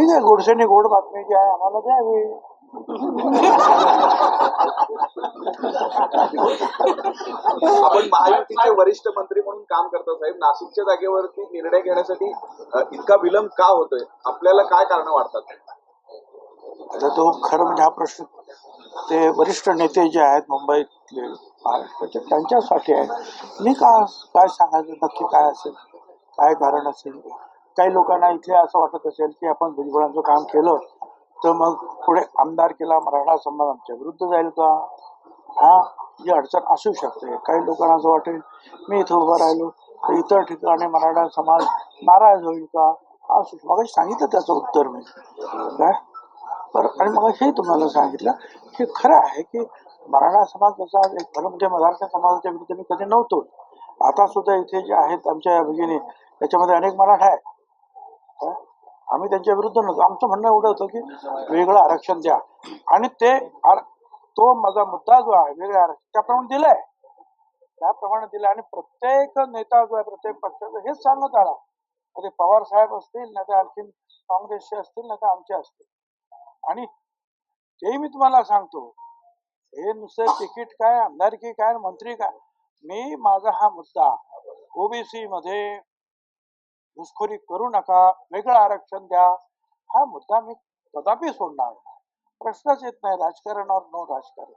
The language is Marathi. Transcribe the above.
ठीक आहे गोडसेने गोड बातमी जी आहे आम्हाला द्यावी. आपण महायुतीचे वरिष्ठ मंत्री म्हणून काम करता साहेब. नाशिकच्या जागेवरती निर्णय घेण्यासाठी इतका विलंब का होतोय? आपल्याला काय कारण वाटतात? आता तो खरं म्हणजे हा प्रश्न ते वरिष्ठ नेते जे आहेत मुंबईतले महाराष्ट्राचे त्यांच्यासाठी आहे. मी का काय सांगायचं? नक्की काय असेल? काय कारण असेल? काही लोकांना इथे असं वाटत असेल की आपण भुजबळांचं काम केलं तर मग पुढे आमदार केला मराठा समाज आमच्या विरुद्ध जाईल का? हा ही अडचण असू शकते. काही लोकांना असं वाटेल मी इथं उभं राहिलो तर इतर ठिकाणी मराठा समाज नाराज होईल का? असू मग सांगितलं त्याचं उत्तर मी. काय? पर आणि मग हे तुम्हाला सांगितलं की खरं आहे की मराठा समाज जसा एक खरं म्हणजे मराठा समाजाच्या विरुद्ध मी कधी नव्हतो. आता सुद्धा इथे जे आहेत आमच्या या भगिनी त्याच्यामध्ये अनेक मराठा आहेत. आम्ही त्यांच्या विरुद्ध नव्हतो. आमचं म्हणणं एवढं होतं की वेगळं आरक्षण द्या. आणि ते आर- तो माझा मुद्दा जो आहे वेगळं आरक्षण त्याप्रमाणे दिलंय. त्याप्रमाणे दिलं आणि प्रत्येक नेता जो आहे प्रत्येक पक्षाचा हेच सांगत आला. ते पवार साहेब असतील नाही तर आणखीन काँग्रेसचे असतील नाही तर आमचे असतील. आणि ते मी तुम्हाला सांगतो हे नुसतं तिकीट काय आमदारकी काय मंत्री काय मी माझा हा मुद्दा ओबीसी मध्ये घुसखोरी करू नका वेगळं आरक्षण द्या. हा मुद्दा मी कदापि सोडणार नाही. प्रश्नच येत नाही राजकारण और नो राजकारण.